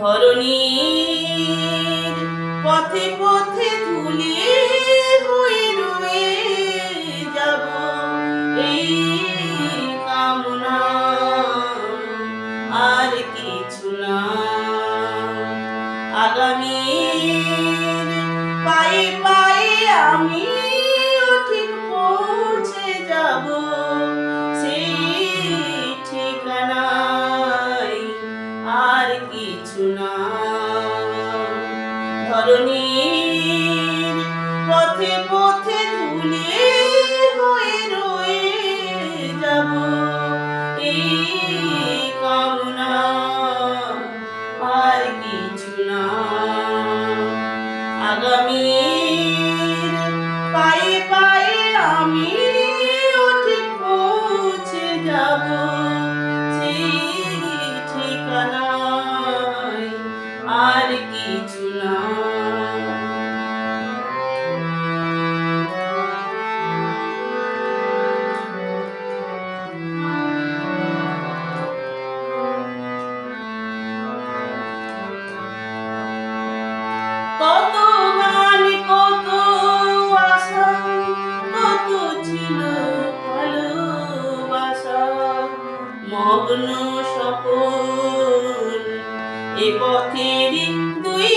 ধরণীর পথে পথে ধুলি হয়ে রয়ে যাব। এই কামনা আর কিছু না। আগামী পায়ে পায়ে আমি আগামী মগ্ন সকল। এ পথের দুই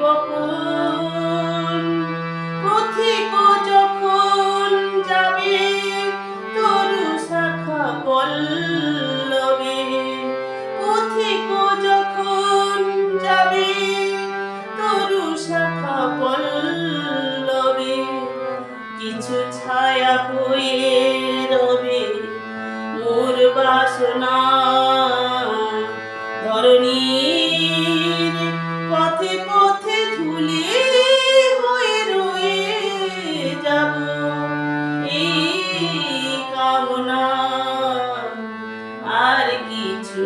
গোপন পথিক যখন যাবে, তরু শাখা পল্লবে। পথিক যখন যাবে, তরু শাখা পল্লবে। কিছু ছায়া হয়ে রবে মোর বাসনা। ধরণী পথে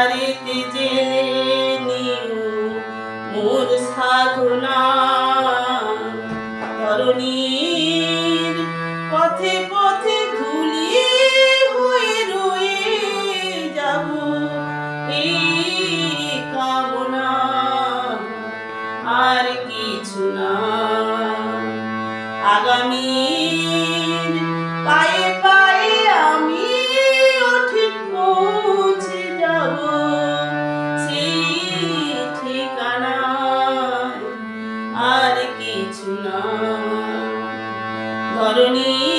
বাড়িতে মোর সাধনা। পথে পথে ধুলি হয়ে রয়ে যাব এই কামনা। আর কিছু না। আগামী করণী